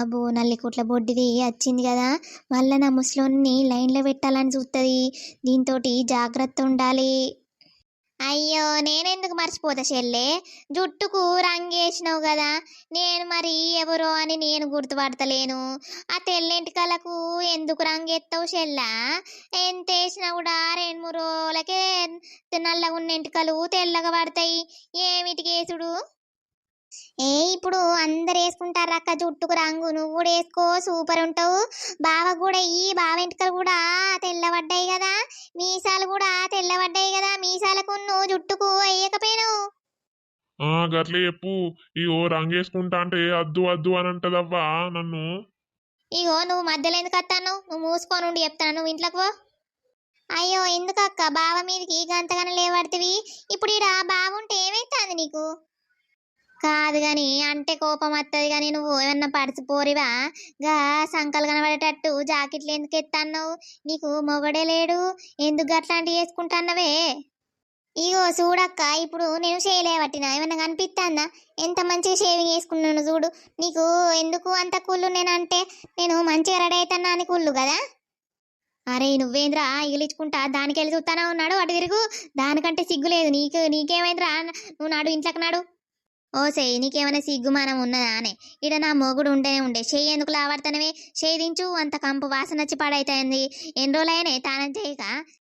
బాబు నల్లికుట్ల బొడ్డిది వచ్చింది కదా. మళ్ళీ నా ముసలోని లైన్లో పెట్టాలని చూస్తుంది దీంతో జాగ్రత్త ఉండాలి. అయ్యో నేనెందుకు మర్చిపోతా చెల్లె? జుట్టుకు రంగేసినావు కదా. నేను మరి ఎవరో అని నేను గుర్తుపడతలేను. ఆ తెల్లెంటికలకు ఎందుకు రంగెత్తావు చెల్లా? ఎంత వేసినా కూడా రెండు మూడు రోజులకే నల్లగా ఉన్న ఎంటికలు తెల్లగా పడతాయి. ఏమిటి కేసుడు ఇప్పుడు అందరు వేసుకుంటారు అక్క జుట్టుకు రంగు. నువ్వు కూడా వేసుకో సూపర్ ఉంటావు. బావ కూడా ఈ బావ వెంట్రుకలు కూడా తెల్లబడ్డాయి కదా. మీసాలు కూడా తెల్లబడ్డాయి కదా. మీసాలకు నువ్వు జుట్టుకు వేయకపోయినావు. ఆ గట్లే చెప్పు. ఇగో రంగేసుకుంటా అంటే అద్దు అద్దు అని అంటదవ్వా నన్ను? ఇగో నువ్వు మధ్యలో ఎందుకు వస్తాను నువ్వు మూసుకొని ఉండి చెప్తాను? నువ్వు ఇంట్లోకి పో. అయ్యో ఎందుకు అక్క? బావ మీదకి గంతగానే లేవడుతుంది ఇప్పుడు ఈడ బావుంటే ఏమైతుంది నీకు? కాదు గాని అంటే కోపం వస్తుంది కానీ నువ్వు ఏమన్నా పడిచిపోరివా గా సంకలు కనబడేటట్టు జాకెట్లు ఎందుకు ఎత్తన్నావు? నీకు మొగడే లేడు. ఎందుకు అట్లాంటివి వేసుకుంటున్నావే? ఇగో చూడక్క ఇప్పుడు నేను చేయలేవట్టినా ఏమన్నా కనిపిస్తాందా ఎంత మంచిగా షేవింగ్ వేసుకున్నాను చూడు. నీకు ఎందుకు అంత కుళ్ళు నేనంటే నేను మంచిగా రెడీ అవుతున్నా అని కుళ్ళు కదా? అరే నువ్వేంద్రా ఇగిలించుకుంటా దానికి వెళ్ళి చూస్తానా ఉన్నాడు అటు తిరుగు. దానికంటే సిగ్గు లేదు. నీకు నీకేమైందిరా? నువ్వు నాడు ఇంట్లోకి నాడు. ఓ సెయ్యి నీకేమైనా సిగ్గుమానం ఉన్నదా అనే. ఇడ నా మొగుడు ఉండేనే ఉండే. చేయి ఎందుకు లావాడుతానవే? చేయించు అంత కంపు వాసన వచ్చి పాడైపోయింది ఎన్ని రోజులైనా తానం చేయక?